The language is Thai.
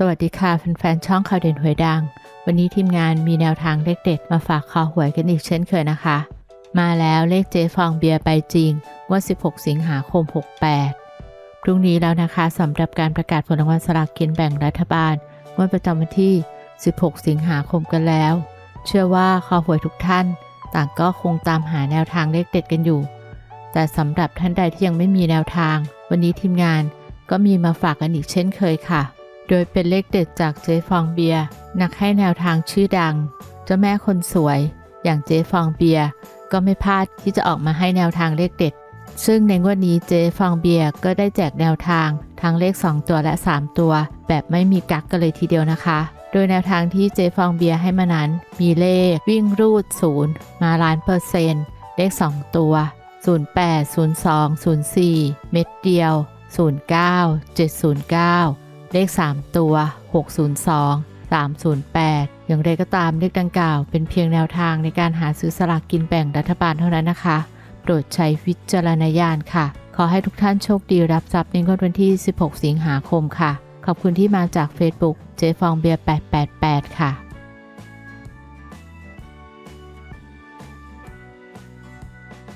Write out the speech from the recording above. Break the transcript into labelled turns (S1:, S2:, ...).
S1: สวัสดีค่ะแฟนๆช่องข่าวเด่นหวยดัง วันนี้ทีมงานมีแนวทางเลขเด็ดมาฝากคอหวยกันอีกเช่นเคยนะคะ มาแล้วเลขเจฟองเบียร์ไปจริงงวด16 สิงหาคม 68 พรุ่งนี้แล้วนะคะสำหรับการประกาศผลรางวัลสลากกินแบ่งรัฐบาลงวดประจำวันที่ 16 สิงหาคมกันแล้ว เชื่อว่าคอหวยทุกท่าน ต่างก็คงตามหาแนวทางเลขเด็ดกันอยู่ แต่สำหรับท่านใดที่ยังไม่มีแนวทาง วันนี้ทีมงานก็มีมาฝากกันอีกเช่นเคยค่ะ โดยเป็นเลขเด็ดจากเจ๊ฟองเบียร์นักให้แนวทางชื่อดัง เจ้าแม่คนสวย อย่างเจ๊ฟองเบียร์ก็ไม่พลาดที่จะออกมาให้แนวทางเลขเด็ด ซึ่งในงวดนี้เจ๊ฟองเบียร์ก็ได้แจกแนวทางทั้งเลข 2 ตัวและ 3 ตัว แบบไม่มีกักกันเลยทีเดียวนะคะ โดยแนวทางที่เจฟองเบียร์ให้มานั้น มีเลขวิ่งรูด 0 มาล้านเปอร์เซ็นต์เลข 2 ตัว 08 02 04 เม็ดเดียว 09 709 เลข 3 ตัว 602 308 อย่างไรก็ตามเลขดังกล่าว เป็นเพียงแนวทางในการหาซื้อสลากกินแบ่งรัฐบาลเท่านั้นนะคะ โปรดใช้วิจารณญาณค่ะ ขอให้ทุกท่านโชคดีรับทรัพย์ในงวดวันที่ 16 สิงหาคมค่ะ ขอบคุณที่มาจาก Facebook เจฟองเบียร์888 ค่ะ